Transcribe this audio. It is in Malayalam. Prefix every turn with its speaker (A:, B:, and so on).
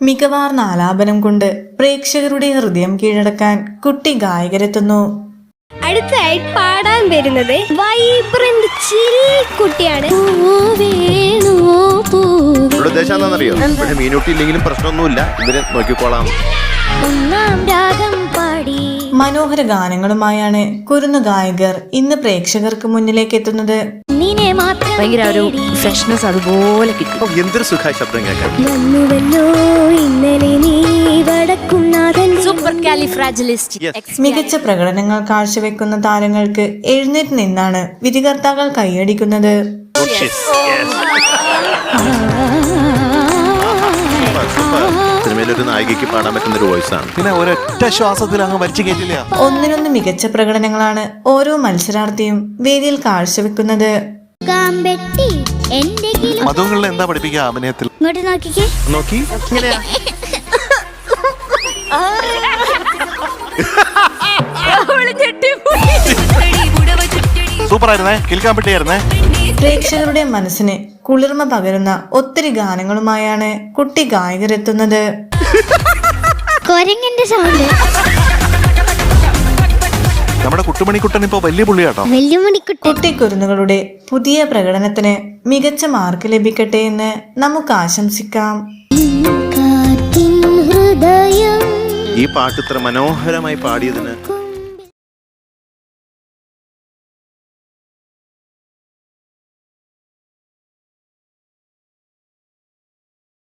A: മികവാർന്ന ആലാപനം കൊണ്ട് പ്രേക്ഷകരുടെ ഹൃദയം കീഴടക്കാൻ കുട്ടി ഗായകരെത്തുന്നു.
B: അടുത്തതായി പാടാൻ വരുന്നത് വൈബ്രന്റ് ചിൽ കുട്ടിയാണ്.
C: ഇവിടെ ഉദ്ദേശം എന്താണെന്നറിയോ? ഇവിടെ മീനൂട്ടി ഇല്ലെങ്കിലും പ്രശ്നമൊന്നുമില്ല. ഇവർ നോക്കിക്കോളാം.
B: ഒന്നാം രാഗം പാടി.
A: മനോഹര ഗാനങ്ങളുമായാണ് കുരുന്നു ഗായകർ ഇന്ന് പ്രേക്ഷകർക്ക് മുന്നിലേക്ക് എത്തുന്നത്.
D: ഭയങ്കര ഒരു ഫ്രഷ്നെസ് അതുപോലെ കിട്ടും.
C: എന്തൊരു സുഖമായി ശബ്ദം കേൾക്കാം.
A: മികച്ച പ്രകടനങ്ങൾ കാഴ്ചവെക്കുന്ന താരങ്ങൾക്ക് എഴുന്നേറ്റ് നിന്നാണ് വിധികർത്താക്കൾ കൈയടിക്കുന്നത്.
C: സിനിമയിലൊരു നായികയ്ക്ക് പാടാൻ പറ്റുന്ന ഒരു വോയിസാണ്. ആണ്
E: പിന്നെ ഒരൊറ്റ ശ്വാസത്തിൽ അങ്ങ് വലിച്ചു കയറ്റില്ല.
A: ഒന്നിനൊന്ന് മികച്ച പ്രകടനങ്ങളാണ് ഓരോ മത്സരാർത്ഥിയും വേദിയിൽ കാഴ്ചവെക്കുന്നത്.
E: മധുങ്ങളിൽ എന്താ പഠിപ്പിക്കുക അഭിനയത്തിൽ?
B: ഇങ്ങോട്ട് നോക്കിക്കേ.
E: നോക്കി. സൂപ്പർ ആയിരുന്നേ കേൾക്കാൻ പറ്റിയായിരുന്നേ
A: പ്രേക്ഷകരുടെ മനസ്സിന് കുളിർമ പകരുന്ന ഒത്തിരി ഗാനങ്ങളുമായാണ് കുട്ടി ഗായകരെത്തുന്നത്.
B: കൊരങ്ങന്റെ സൗണ്ട്.
E: നമ്മുടെ കുട്ടുമണിക്കുട്ടൻ ഇപ്പൊ വലിയ പുള്ളിയാട്ടോ.
B: വലിയ മണിക്കുട്ടി
A: കുട്ടിക്കുരുന്നുകളുടെ പുതിയ പ്രകടനത്തിന് മികച്ച മാർക്ക് ലഭിക്കട്ടെ എന്ന് നമുക്ക് ആശംസിക്കാം.
B: കാറ്റിൻ ഹൃദയം.
C: ഈ പാട്ട് ഇത്ര മനോഹരമായി പാടിയതിന്